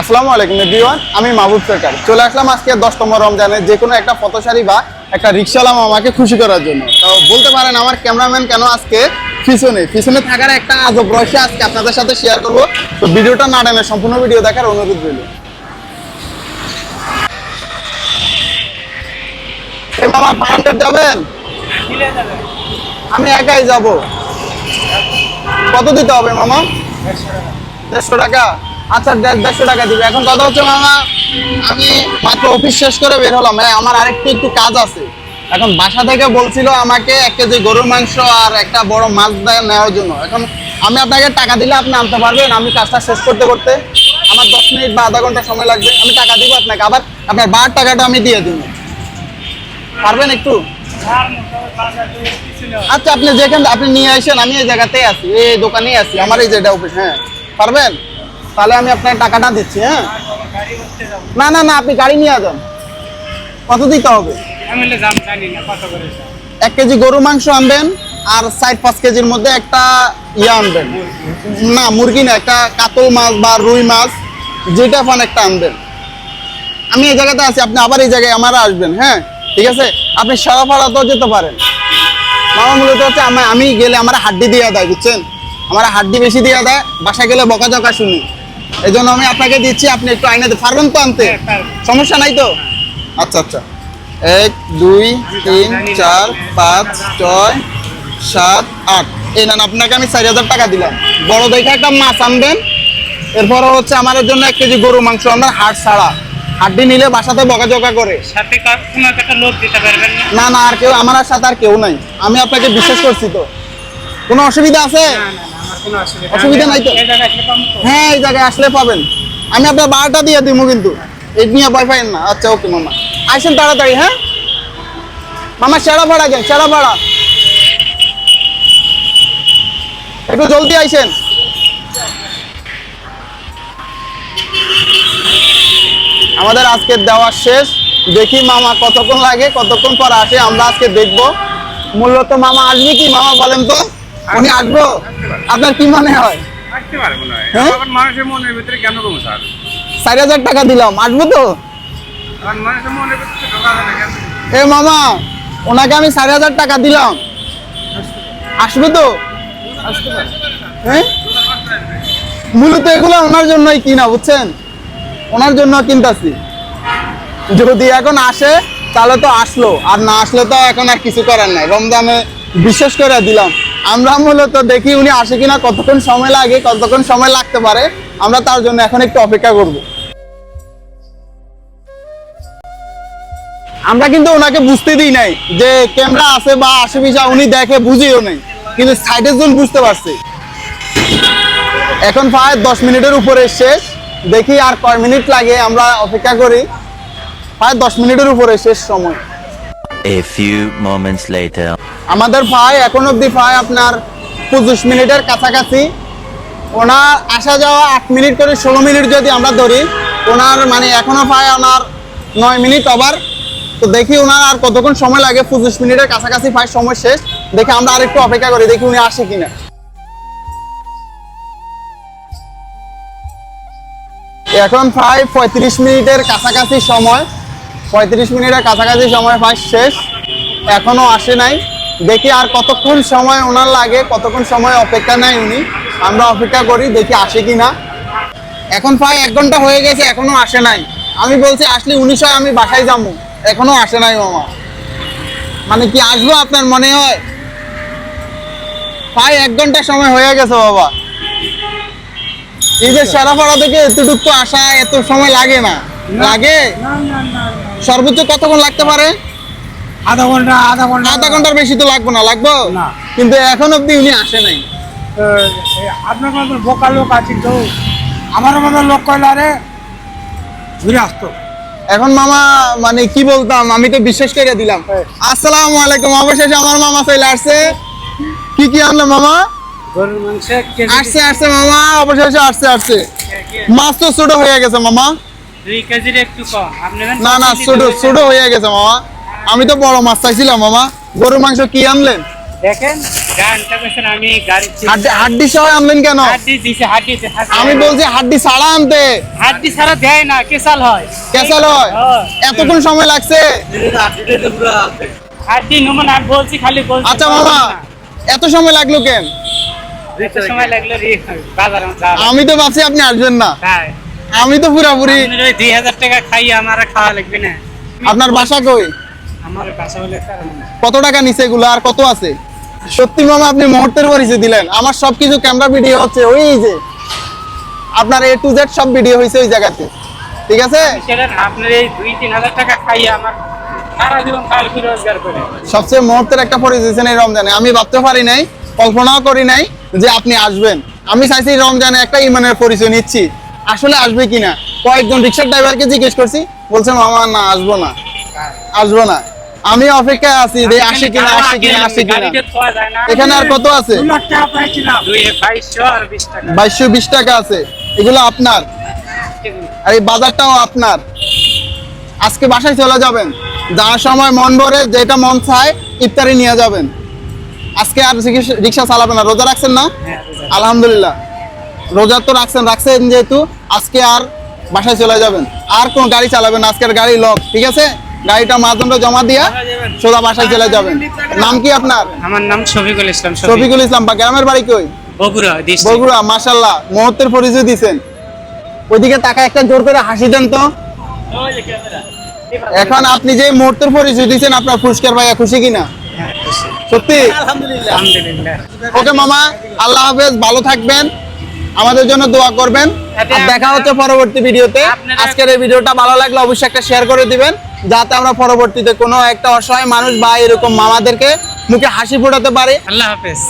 আসসালামু আলাইকুম এভরিওয়ান, আমি মাহবুব সরকার। চলে আসলাম আজকে দশতম রমজানে যে কোনো একটা ফটোসারি বা একটা রিক্সাওয়ালা আমাকে খুশি করার জন্য। তো বলতে পারেন আমার ক্যামেরাম্যান কেন আজকে পিছনে? পিছনে থাকার একটা আজব রহস্য আজকে আপনাদের সাথে শেয়ার করব। তো ভিডিওটা না টানে সম্পূর্ণ ভিডিও দেখার অনুরোধ রইল। মামা পাহাড় যাবেন? আমি একাই যাব। কত দিতে হবে মামা? দেড়শো টাকা। আচ্ছা দেড়- দেড়শো টাকা দিবে। এখন কথা হচ্ছে, মামা, আমি মাত্র অফিস শেষ করে বের হলাম। হ্যাঁ আমার আরেকটু একটু কাজ আছে। এখন বাসা থেকে বলছিল আমাকে এক কেজি গরুর মাংস আর একটা বড় মাছ নেওয়ার জন্য। এখন আমি আপনাকে টাকা দিলে আপনি আনতে পারবেন। আমি কাজটা শেষ করতে করতে আমার দশ মিনিট বা আধা ঘণ্টা সময় লাগবে। আমি টাকা দিব আপনাকে। আবার আপনার বার টাকাটা আমি দিয়ে দিব। পারবেন একটু? আচ্ছা আপনি যেখানে আপনি নিয়ে আসেন, আমি এই জায়গাতেই আছি, এই দোকানেই আছি। আমার এই যেটা অফিস হ্যাঁ। পারবেন? তাহলে আমি আপনার টাকাটা দিচ্ছি হ্যাঁ? না না না আপনি গাড়ি নিয়ে যান। কত দিতে হবে? এক কেজি গরু মাংস আনবেন আর চার পাঁচ কেজির মধ্যে একটা ইয়ে আনবেন। না মুরগি না একটা কাতল মাছ বা রুই মাছ যেটা পান একটা আনবেন। আমি এই জায়গাতে আছি আপনি আবার এই জায়গায় আমার আসবেন হ্যাঁ? ঠিক আছে? আপনি সারা ফাড়াতেও যেতে পারেন। মামা মূলত হচ্ছে আমি- গেলে আমার হাড্ডি দিয়ে দেয় বুঝছেন? আমার হাড্ডি বেশি দিয়ে দেয় বাসা গেলে বকা বকাঝকা শুনি। এই জন্য আমি আপনাকে দিচ্ছি আপনি একটু আইনে দিতে পারবেন তো আনতে? হ্যাঁ, সমস্যা নাই তো? আচ্ছা আচ্ছা। এক দুই তিন চার পাঁচ ছয় সাত আট। এই নেন আপনাকে আমি চারি হাজার টাকা দিলাম। বড় দেখে একটা মাছ আনবেন। এরপরে হচ্ছে আমার জন্য এক কেজি গরু মাংস আনবেন হাট ছাড়া। হাড্ডি নিলে বাসাতে বকাঝকা করে। না। না আর কেউ আমার সাথে আর কেউ নাই। আমি আপনাকে বিশ্বাস করছি তো। কোনো অসুবিধা আছে? আমার অসুবিধা নাই তো? হ্যাঁ এই জায়গায় আসলে পাবেন। আমি আপনার বারোটা দিয়ে দিব কিন্তু। এই নিয়ে ভয় পাইন না। আচ্ছা ওকে মামা। আসেন তাড়াতাড়ি হ্যাঁ? মামা সেরা ভাড়া যান সেরা ভাড়া। একটু জলদি আইসেন। আমাদের আজকের দেওয়া শেষ। দেখি মামা কতক্ষণ লাগে কতক্ষণ পর আসে আমরা আজকে দেখব। মূলত মামা আসবে কি? মামা বলেন তো। উনি আসব আপনার কি মনে হয়? আসতে পারব না হ্যাঁ? মানুষের মনের ভিতরে কেন কম স্যার? চার হাজার টাকা দিলাম আসব তো? এ মামা ওনাকে আমি চার হাজার টাকা দিলাম। আসবে তো? হ্যাঁ? মূলত এগুলো ওনার জন্যই কিনা বুঝছেন? ওনার জন্য কিনতাছি। যদি এখন আসে তাহলে তো আসলো। আর না আসলে তো এখন আর কিছু করার নাই। রমজানে বিশেষ করে দিলাম। আমরা মূলত দেখি উনি আসে কিনা, কতক্ষণ সময় লাগে, কতক্ষণ সময় লাগতে পারে, আমরা তার জন্য এখন একটু অপেক্ষা করব। আমরা কিন্তু ওনাকে বুঝতে দিই নাই যে ক্যামেরা আছে বা আশেপাশে উনি দেখে বুঝিও নেই, কিন্তু সাইডের জন বুঝতে পারছে। এখন প্রায় দশ মিনিটের উপরে শেষ, দেখি আর কয় মিনিট লাগে, আমরা অপেক্ষা করি। প্রায় দশ মিনিটের উপরে শেষ সময়। আমাদের ভাই, এখন অবধি প্রায় আপনার পঁচিশ মিনিটের কাছাকাছি। ওনার আসা যাওয়া আট মিনিট করে ষোলো মিনিট যদি আমরা ধরি, ওনার মানে এখনও প্রায় ওনার নয় মিনিট ওভার তো দেখি ওনার আর কতক্ষণ সময় লাগে, পঁচিশ মিনিটের কাছাকাছি প্রায় সময় শেষ। দেখে আমরা আর একটু অপেক্ষা করি, দেখি উনি আসে কিনা। এখন প্রায় পঁয়ত্রিশ মিনিটের কাছাকাছি সময়। পঁয়ত্রিশ মিনিটের কাছাকাছি সময় প্রায় শেষ। এখনও আসে নাই। দেখি আর কতক্ষণ সময় ওনার লাগে, কতক্ষণ সময় অপেক্ষা নেয় উনি। আমরা অপেক্ষা করি দেখি আসে কি না এখন প্রায় এক ঘণ্টা হয়ে গেছে, এখনও আসে নাই। আমি বলছি, আসলে উনিশ হয় আমি বাসায় যাব। এখনও আসে নাই মামা। মানে কি আসব আপনার মনে হয়? প্রায় এক ঘণ্টা সময় হয়ে গেছে বাবা। এই যে সেরাপাড়া থেকে এতটুকু আসা এত সময় লাগে না। লাগে? সর্বোচ্চ কতক্ষণ লাগতে পারে? আধা ঘণ্টা আধা ঘণ্টা। আধা ঘণ্টার বেশি তো লাগবে না লাগবে? না। কিন্তু এখন অব্দি উনি আসে নাই। আপনার মতো বোকা লোক আছে তো। আমার মতো লোক কইলে আরে ঘুরে আসতো এখন মামা মানে কি বলতাম আমি তো বিশ্বাস করে দিলাম। হ্যাঁ। আসসালামু আলাইকুম অবশেষে আমার মামা চলে আসছে। কি কি আনলো মামা? আসছে আসছে মামা অবশেষে আসছে আসছে। মাছ তো ছোট হয়ে গেছে মামা। নেবেন না না ছোট ছোট হয়ে গেছে মামা। আমি তো বড় মাছ চাইছিলাম মামা। গরুর মাংস কি আনলেন? দেখেন আমি হাড্ডি হাড্ডি সহ আনলেন কেন? হাড্ডি দিছে হাড্ডি আমি বলছি হাড্ডি ছাড়া আনতে। হাড্ডি ছাড়া দেয় না কেসাল হয়। কেসাল হয়? হ্যাঁ। এতক্ষণ সময় লাগছে? হাড্ডি নমুনা আমি বলছি খালি বলছি আচ্ছা মামা এত সময় লাগল কেন? সময় লাগল আমি তো ভাবছি আপনি আসবেন না। আমি তো পুরাপুরি দুই হাজার টাকা খাই আমার খাওয়া লাগবে না। আপনার বাসা কই? আমার বাসা হলে কত টাকা নিছে এগুলো আর কত আছে? সত্যি মামা আপনি মুহূর্তের পরিচয় দিলেন। আমার সবকিছু ক্যামেরা ভিডিও হচ্ছে ওই যে। আপনার এ টু জেড সব ভিডিও হয়েছে ওই জায়গাতে। ঠিক আছে? আপনার এই দুই তিন হাজার টাকা খাই আমার সবচেয়ে মুহূর্তের একটা পরিচয় এই রমজানে। আমি ভাবতে পারি নাই কল্পনাও করি নাই যে আপনি আসবেন। আমি চাইছি রমজানে একটা ইমানের পরিচয় নিচ্ছি। আসলে আসবে কিনা? কয়েকজন রিক্সার ড্রাইভারকে জিজ্ঞেস করছি বলছে মামা না আসব না। আসব না। আমি অপেক্ষায় আছি যে আসে কিনা আসে কিনা আসে কিনা। এখানে আর কত আছে? বাইশশো বিশ টাকা। আছে। এগুলো আপনার? আর এই বাজারটাও আপনার। আজকে বাসায় চলে যাবেন। যাওয়ার সময় মন ভরে যেটা মন চায় ইফতারি নিয়ে যাবেন। আজকে আর রিক্সা- রিক্সা চালাবেন না। রোজা রাখছেন না? হ্যাঁ, আলহামদুলিল্লাহ। রোজা তো রাখছেন রাখছেন যেহেতু আজকে আর বাসায় চলে যাবেন। আর কোন গাড়ি চালাবেন আজকের গাড়ি লক ঠিক আছে? গাড়িটা মাধ্যমটা জমা দিয়া সোজা বাসায় চলে যাবেন। নাম কি আপনার? আমার নাম শফিকুল ইসলাম শফিকুল ইসলাম বা গ্রামের বাড়ি কই? বগুড়া বগুড়া মাশাল্লাহ মুহূর্তের পরিচয় দিছেন। ওইদিকে টাকা একটা জোর করে হাসি দেন তো। এখন আপনি যে মুহূর্তের পরিচয় দিচ্ছেন আপনার পুরস্কার ভাইয়া খুশি কিনা? সত্যি? আলহামদুলিল্লাহ। ওকে মামা আল্লাহ হাফেজ ভালো থাকবেন। আমাদের জন্য দোয়া করবেন। আর দেখা হচ্ছে পরবর্তী ভিডিওতে। আজকের এই ভিডিওটা ভালো লাগলে অবশ্যই একটা শেয়ার করে দিবেন যাতে আমরা পরবর্তীতে কোনো একটা অসহায় মানুষ বা এরকম মামাদেরকে মুখে হাসি ফোটাতে পারি। আল্লাহ হাফেজ।